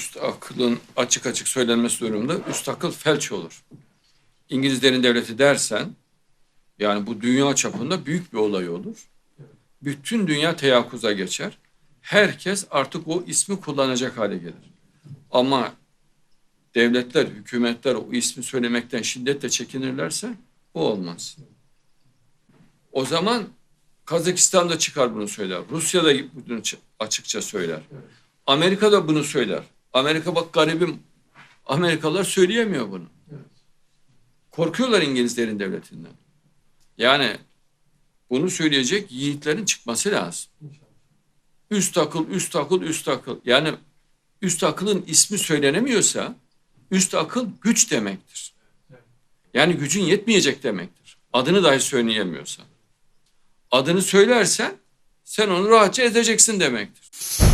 üst akılın açık açık söylenmesi durumunda üst akıl felç olur. İngilizlerin devleti dersen yani bu dünya çapında büyük bir olay olur. Bütün dünya teyakkuza geçer. Herkes artık o ismi kullanacak hale gelir. Ama devletler, hükümetler o ismi söylemekten şiddetle çekinirlerse o olmaz. O zaman Kazakistan da çıkar bunu söyler. Rusya da bunu açıkça söyler. Amerika da bunu söyler. Amerika bak garibim Amerikalılar söyleyemiyor bunu. Korkuyorlar İngilizlerin devletinden. Yani bunu söyleyecek yiğitlerin çıkması lazım. Üst akıl, üst akıl, üst akıl. Yani üst akılın ismi söylenemiyorsa üst akıl güç demektir. Yani gücün yetmeyecek demektir. Adını dahi söyleyemiyorsan. Adını söylersen sen onu rahatça ezeceksin demektir.